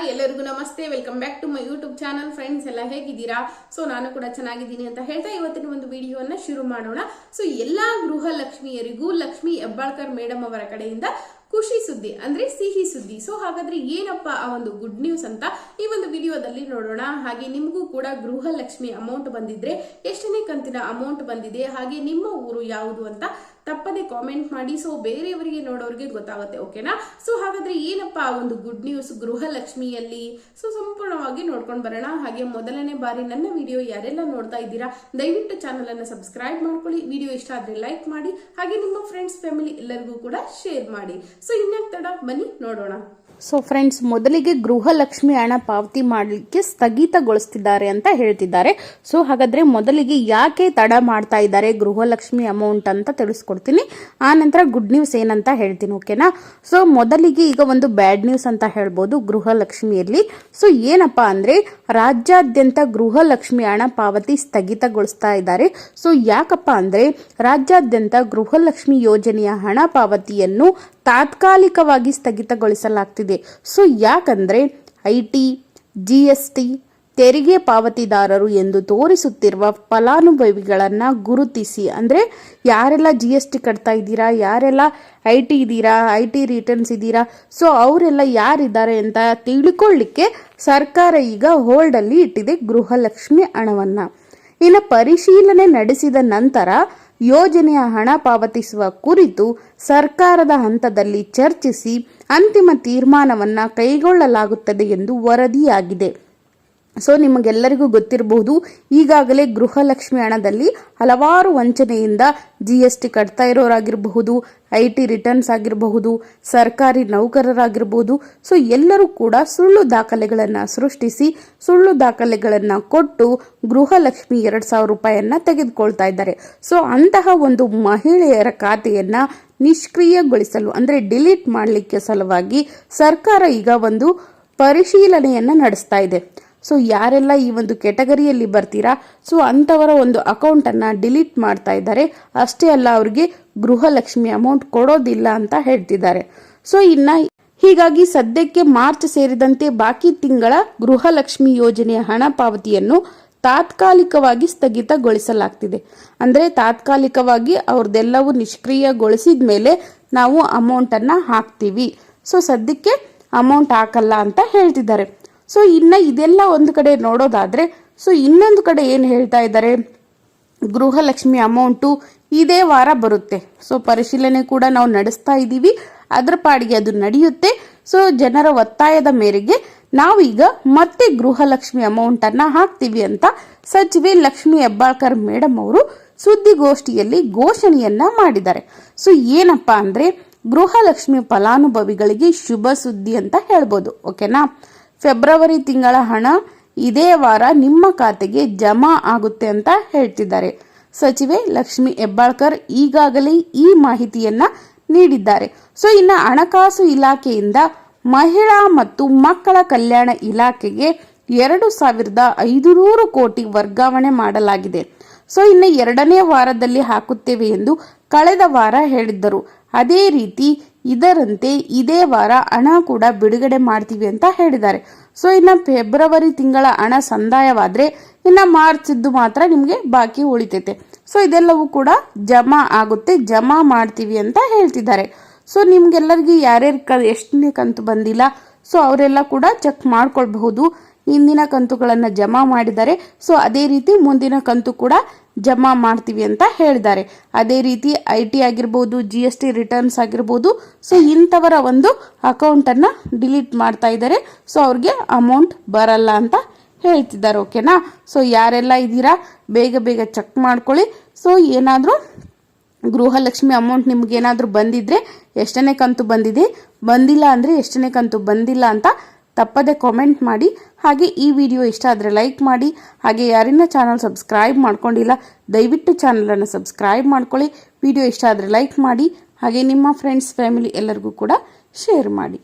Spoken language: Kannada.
ಹಾಯ್ ಎಲ್ಲರಿಗೂ ನಮಸ್ತೆ. Welcome back to my YouTube channel friends ಎಲ್ಲ ಹೇಗಿದ್ದೀರಾ? ಸೊ ನಾನು ಕೂಡ ಚೆನ್ನಾಗಿದ್ದೀನಿ ಅಂತ ಹೇಳ್ತಾ ಇವತ್ತಿನ ಒಂದು ವಿಡಿಯೋವನ್ನು ಶುರು ಮಾಡೋಣ. ಸೊ ಎಲ್ಲ ಗೃಹ ಲಕ್ಷ್ಮಿಯರಿಗೂ ಲಕ್ಷ್ಮಿ ಹೆಬ್ಬಾಳ್ಕರ್ ಮೇಡಮ್ ಅವರ ಕಡೆಯಿಂದ ಖುಷಿ ಸುದ್ದಿ, ಅಂದ್ರೆ ಸಿಹಿ ಸುದ್ದಿ. ಸೊ ಹಾಗಾದ್ರೆ ಏನಪ್ಪ ಆ ಒಂದು ಗುಡ್ ನ್ಯೂಸ್ ಅಂತ ಈ ಒಂದು ವಿಡಿಯೋದಲ್ಲಿ ನೋಡೋಣ. ಹಾಗೆ ನಿಮಗೂ ಕೂಡ ಗೃಹ ಲಕ್ಷ್ಮಿ ಅಮೌಂಟ್ ಬಂದಿದ್ರೆ ಎಷ್ಟನೇ ಕಂತಿನ ಅಮೌಂಟ್ ಬಂದಿದೆ? ಹಾಗೆ ನಿಮ್ಮ ಊರು ಯಾವುದು ಅಂತ ತಪ್ಪದೆ ಕಾಮೆಂಟ್ ಮಾಡಿ ಸೊ ಬೇರೆಯವರಿಗೆ ನೋಡೋರಿಗೆ ಗೊತ್ತಾಗುತ್ತೆ ಓಕೆನಾ ಸೊ ಹಾಗಾದ್ರೆ ಏನಪ್ಪ ಒಂದು ಗುಡ್ ನ್ಯೂಸ್ ಗೃಹಲಕ್ಷ್ಮಿಯಲ್ಲಿ? ಸೊ ಸಂಪೂರ್ಣವಾಗಿ ನೋಡ್ಕೊಂಡು ಬರೋಣ. ಹಾಗೆ ಮೊದಲನೇ ಬಾರಿ ನನ್ನ ವಿಡಿಯೋ ಯಾರೆಲ್ಲ ನೋಡ್ತಾ ಇದ್ದೀರಾ, ದಯವಿಟ್ಟು ಚಾನಲ್ ಅನ್ನು ಸಬ್ಸ್ಕ್ರೈಬ್ ಮಾಡ್ಕೊಳ್ಳಿ. ವಿಡಿಯೋ ಇಷ್ಟ ಆದ್ರೆ ಲೈಕ್ ಮಾಡಿ. ಹಾಗೆ ನಿಮ್ಮ ಫ್ರೆಂಡ್ಸ್ ಫ್ಯಾಮಿಲಿ ಎಲ್ಲರಿಗೂ ಕೂಡ ಶೇರ್ ಮಾಡಿ. ಸೊ ಇನ್ಯಾಕ್ ತಡ? ಬನ್ನಿ, ನೋಡೋಣ. ಸೊ ಫ್ರೆಂಡ್ಸ್ ಮೊದಲಿಗೆ ಗೃಹಲಕ್ಷ್ಮಿ ಹಣ ಪಾವತಿ ಮಾಡಲಿಕ್ಕೆ ಸ್ಥಗಿತಗೊಳಿಸ್ತಿದ್ದಾರೆ ಅಂತ ಹೇಳ್ತಿದ್ದಾರೆ. ಸೊ ಹಾಗಾದ್ರೆ ಮೊದಲಿಗೆ ಯಾಕೆ ತಡ ಮಾಡ್ತಾ ಇದ್ದಾರೆ ಗೃಹಲಕ್ಷ್ಮಿ ಅಮೌಂಟ್ ಅಂತ ತಿಳಿಸ್ಕೊಡ್ತೀನಿ. ಆ ನಂತರ ಗುಡ್ ನ್ಯೂಸ್ ಏನಂತ ಹೇಳ್ತೀನಿ ಓಕೆನಾ ಸೊ ಮೊದಲಿಗೆ ಈಗ ಒಂದು ಬ್ಯಾಡ್ ನ್ಯೂಸ್ ಅಂತ ಹೇಳ್ಬೋದು ಗೃಹಲಕ್ಷ್ಮಿಯಲ್ಲಿ. ಸೊ ಏನಪ್ಪಾ ಅಂದ್ರೆ ರಾಜ್ಯಾದ್ಯಂತ ಗೃಹಲಕ್ಷ್ಮಿ ಹಣ ಪಾವತಿ ಸ್ಥಗಿತಗೊಳಿಸ್ತಾ ಇದ್ದಾರೆ. ಸೊ, ಯಾಕಪ್ಪ ಅಂದರೆ ರಾಜ್ಯಾದ್ಯಂತ ಗೃಹಲಕ್ಷ್ಮಿ ಯೋಜನೆಯ ಹಣ ಪಾವತಿಯನ್ನು ತಾತ್ಕಾಲಿಕವಾಗಿ ಸ್ಥಗಿತಗೊಳಿಸಲಾಗ್ತಿದೆ. ಸೊ, ಯಾಕಂದರೆ I T, G S T ತೆರಿಗೆ ಪಾವತಿದಾರರು ಎಂದು ತೋರಿಸುತ್ತಿರುವ ಫಲಾನುಭವಿಗಳನ್ನು ಗುರುತಿಸಿ. ಅಂದರೆ ಯಾರೆಲ್ಲ ಜಿ ಎಸ್ ಟಿ ಕಟ್ತಾ ಇದ್ದೀರಾ, ಯಾರೆಲ್ಲ ಐ ಟಿ ಇದ್ದೀರಾ ಐ ಟಿ ರಿಟರ್ನ್ಸ್ ಇದ್ದೀರಾ ಸೊ ಅವರೆಲ್ಲ ಯಾರಿದ್ದಾರೆ ಅಂತ ತಿಳ್ಕೊಳ್ಳಿಕ್ಕೆ ಸರ್ಕಾರ ಈಗ ಹೋಲ್ಡಲ್ಲಿ ಇಟ್ಟಿದೆ ಗೃಹಲಕ್ಷ್ಮಿ ಹಣವನ್ನು. ಇನ್ನು ಪರಿಶೀಲನೆ ನಡೆಸಿದ ನಂತರ ಯೋಜನೆಯ ಹಣ ಪಾವತಿಸುವ ಕುರಿತು ಸರ್ಕಾರದ ಹಂತದಲ್ಲಿ ಚರ್ಚಿಸಿ ಅಂತಿಮ ತೀರ್ಮಾನವನ್ನು ಕೈಗೊಳ್ಳಲಾಗುತ್ತದೆ ಎಂದು ವರದಿಯಾಗಿದೆ. ಸೊ ನಿಮಗೆಲ್ಲರಿಗೂ ಗೊತ್ತಿರಬಹುದು, ಈಗಾಗಲೇ ಗೃಹಲಕ್ಷ್ಮಿ ಹಣದಲ್ಲಿ ಹಲವಾರು ವಂಚನೆಯಿಂದ ಜಿ ಎಸ್ ಟಿ ಕಟ್ತಾ ಇರೋರಾಗಿರಬಹುದು, ಐ ಟಿ ರಿಟರ್ನ್ಸ್ ಆಗಿರಬಹುದು, ಸರ್ಕಾರಿ ನೌಕರರಾಗಿರಬಹುದು. ಸೊ ಎಲ್ಲರೂ ಕೂಡ ಸುಳ್ಳು ದಾಖಲೆಗಳನ್ನು ಸೃಷ್ಟಿಸಿ, ಸುಳ್ಳು ದಾಖಲೆಗಳನ್ನು ಕೊಟ್ಟು ಗೃಹಲಕ್ಷ್ಮಿ ಎರಡು ಸಾವಿರ ರೂಪಾಯಿಯನ್ನ ತೆಗೆದುಕೊಳ್ತಾ ಇದ್ದಾರೆ. ಸೊ ಅಂತಹ ಒಂದು ಮಹಿಳೆಯರ ಖಾತೆಯನ್ನ ನಿಷ್ಕ್ರಿಯಗೊಳಿಸಲು, ಅಂದ್ರೆ ಡಿಲೀಟ್ ಮಾಡಲಿಕ್ಕೆ ಸಲುವಾಗಿ ಸರ್ಕಾರ ಈಗ ಒಂದು ಪರಿಶೀಲನೆಯನ್ನ ನಡೆಸ್ತಾ ಇದೆ. ಸೊ ಯಾರೆಲ್ಲ ಈ ಒಂದು ಕೆಟಗರಿಯಲ್ಲಿ ಬರ್ತೀರಾ? ಸೊ ಅಂಥವರ ಒಂದು ಅಕೌಂಟನ್ನು ಡಿಲೀಟ್ ಮಾಡ್ತಾ ಇದ್ದಾರೆ. ಅಷ್ಟೇ ಅಲ್ಲ, ಅವರಿಗೆ ಗೃಹಲಕ್ಷ್ಮಿ ಅಮೌಂಟ್ ಕೊಡೋದಿಲ್ಲ ಅಂತ ಹೇಳ್ತಿದ್ದಾರೆ. ಸೊ ಇನ್ನ ಹೀಗಾಗಿ ಸದ್ಯಕ್ಕೆ ಮಾರ್ಚ್ ಸೇರಿದಂತೆ ಬಾಕಿ ತಿಂಗಳ ಗೃಹಲಕ್ಷ್ಮಿ ಯೋಜನೆಯ ಹಣ ಪಾವತಿಯನ್ನು ತಾತ್ಕಾಲಿಕವಾಗಿ ಸ್ಥಗಿತಗೊಳಿಸಲಾಗ್ತಿದೆ. ಅಂದರೆ, ತಾತ್ಕಾಲಿಕವಾಗಿ ಅವ್ರದ್ದೆಲ್ಲವೂ ನಿಷ್ಕ್ರಿಯಗೊಳಿಸಿದ ಮೇಲೆ ನಾವು ಅಮೌಂಟನ್ನು ಹಾಕ್ತೀವಿ. ಸೊ ಸದ್ಯಕ್ಕೆ ಅಮೌಂಟ್ ಹಾಕಲ್ಲ ಅಂತ ಹೇಳ್ತಿದ್ದಾರೆ. ಸೊ ಇನ್ನ ಇದೆಲ್ಲ ಒಂದು ಕಡೆ ನೋಡೋದಾದ್ರೆ ಸೊ ಇನ್ನೊಂದು ಕಡೆ ಏನು ಹೇಳ್ತಾ ಇದ್ದಾರೆ? ಗೃಹಲಕ್ಷ್ಮಿ ಅಮೌಂಟು ಇದೇ ವಾರ ಬರುತ್ತೆ. ಸೊ ಪರಿಶೀಲನೆ ಕೂಡ ನಾವು ನಡೆಸ್ತಾ ಇದ್ದೀವಿ. ಅದರ ಪಾಡಿಗೆ ಅದು ನಡೆಯುತ್ತೆ. ಸೊ ಜನರ ಒತ್ತಾಯದ ಮೇರೆಗೆ ನಾವೀಗ ಮತ್ತೆ ಗೃಹಲಕ್ಷ್ಮಿ ಅಮೌಂಟ್ ಅನ್ನ ಹಾಕ್ತೀವಿ ಅಂತ ಸಚಿವೆ ಲಕ್ಷ್ಮಿ ಹೆಬ್ಬಾಳ್ಕರ್ ಮೇಡಮ್ ಅವರು ಸುದ್ದಿಗೋಷ್ಠಿಯಲ್ಲಿ ಘೋಷಣೆಯನ್ನ ಮಾಡಿದ್ದಾರೆ. ಸೊ ಏನಪ್ಪಾ ಅಂದ್ರೆ ಗೃಹಲಕ್ಷ್ಮಿ ಫಲಾನುಭವಿಗಳಿಗೆ ಶುಭ ಸುದ್ದಿ ಅಂತ ಹೇಳ್ಬೋದು. ಓಕೆನಾ ಫೆಬ್ರವರಿ ತಿಂಗಳ ಹಣ ಇದೇ ವಾರ ನಿಮ್ಮ ಖಾತೆಗೆ ಜಮಾ ಆಗುತ್ತೆ ಅಂತ ಹೇಳ್ತಿದ್ದಾರೆ. ಸಚಿವೆ ಲಕ್ಷ್ಮಿ ಹೆಬ್ಬಾಳ್ಕರ್ ಈಗಾಗಲೇ ಈ ಮಾಹಿತಿಯನ್ನ ನೀಡಿದ್ದಾರೆ. ಸೊ, ಇನ್ನು ಹಣಕಾಸು ಇಲಾಖೆಯಿಂದ ಮಹಿಳಾ ಮತ್ತು ಮಕ್ಕಳ ಕಲ್ಯಾಣ ಇಲಾಖೆಗೆ ಎರಡು ಸಾವಿರದ ಐದುನೂರು ಕೋಟಿ ವರ್ಗಾವಣೆ ಮಾಡಲಾಗಿದೆ. ಸೊ, ಇನ್ನು ಎರಡನೇ ವಾರದಲ್ಲಿ ಹಾಕುತ್ತೇವೆ ಎಂದು ಕಳೆದ ವಾರ ಹೇಳಿದ್ದರು. ಅದೇ ರೀತಿ ಇದರಂತೆ ಇದೇ ವಾರ ಹಣ ಕೂಡ ಬಿಡುಗಡೆ ಮಾಡ್ತೀವಿ ಅಂತ ಹೇಳಿದ್ದಾರೆ. ಸೊ, ಇನ್ನು ಫೆಬ್ರವರಿ ತಿಂಗಳ ಹಣ ಸಂದಾಯವಾದ್ರೆ ಇನ್ನು ಮಾರ್ಚ್ ಇದ್ದು ಮಾತ್ರ ನಿಮಗೆ ಬಾಕಿ ಉಳಿತೈತೆ. ಸೊ, ಇದೆಲ್ಲವೂ ಕೂಡ ಜಮಾ ಆಗುತ್ತೆ, ಜಮಾ ಮಾಡ್ತೀವಿ ಅಂತ ಹೇಳ್ತಿದ್ದಾರೆ. ಸೊ, ನಿಮ್ಗೆಲ್ಲರಿಗೂ ಯಾರ್ಯಾರು ಕ, ಎಷ್ಟನೇ ಕಂತು ಬಂದಿಲ್ಲ, ಸೊ, ಅವರೆಲ್ಲ ಕೂಡ ಚೆಕ್ ಮಾಡ್ಕೊಳ್ಬಹುದು. ಹಿಂದಿನ ಕಂತುಗಳನ್ನು ಜಮಾ ಮಾಡಿದ್ದಾರೆ ಸೊ ಅದೇ ರೀತಿ ಮುಂದಿನ ಕಂತು ಕೂಡ ಜಮಾ ಮಾಡ್ತೀವಿ ಅಂತ ಹೇಳಿದ್ದಾರೆ. ಅದೇ ರೀತಿ ಐ ಟಿ ಆಗಿರ್ಬೋದು, ಜಿ ಎಸ್ ಟಿ ರಿಟರ್ನ್ಸ್ ಆಗಿರ್ಬೋದು, ಸೊ ಇಂಥವರ ಒಂದು ಅಕೌಂಟನ್ನು ಡಿಲೀಟ್ ಮಾಡ್ತಾ ಇದ್ದಾರೆ. ಸೊ ಅವ್ರಿಗೆ ಅಮೌಂಟ್ ಬರಲ್ಲ ಅಂತ ಹೇಳ್ತಿದ್ದಾರೆ ಓಕೆನಾ ಸೊ ಯಾರೆಲ್ಲ ಇದ್ದೀರಾ, ಬೇಗ ಬೇಗ ಚೆಕ್ ಮಾಡ್ಕೊಳ್ಳಿ. ಸೊ ಏನಾದರೂ ಗೃಹಲಕ್ಷ್ಮಿ ಅಮೌಂಟ್ ನಿಮ್ಗೆ ಏನಾದರೂ ಬಂದಿದ್ರೆ ಎಷ್ಟನೇ ಕಂತು ಬಂದಿದೆ? ಬಂದಿಲ್ಲ ಅಂದರೆ ಎಷ್ಟನೇ ಕಂತು ಬಂದಿಲ್ಲ ಅಂತ ತಪ್ಪದೆ ಕಾಮೆಂಟ್ ಮಾಡಿ. ಹಾಗೆ ಈ ವಿಡಿಯೋ ಇಷ್ಟ ಆದರೆ ಲೈಕ್ ಮಾಡಿ. ಹಾಗೆ ಯಾರಿನ ಚಾನಲ್ ಸಬ್ಸ್ಕ್ರೈಬ್ ಮಾಡ್ಕೊಂಡಿಲ್ಲ, ದಯವಿಟ್ಟು ಚಾನಲನ್ನು ಸಬ್ಸ್ಕ್ರೈಬ್ ಮಾಡ್ಕೊಳ್ಳಿ. ವಿಡಿಯೋ ಇಷ್ಟ ಆದರೆ ಲೈಕ್ ಮಾಡಿ. ಹಾಗೆ ನಿಮ್ಮ ಫ್ರೆಂಡ್ಸ್ ಫ್ಯಾಮಿಲಿ ಎಲ್ಲರಿಗೂ ಕೂಡ ಶೇರ್ ಮಾಡಿ.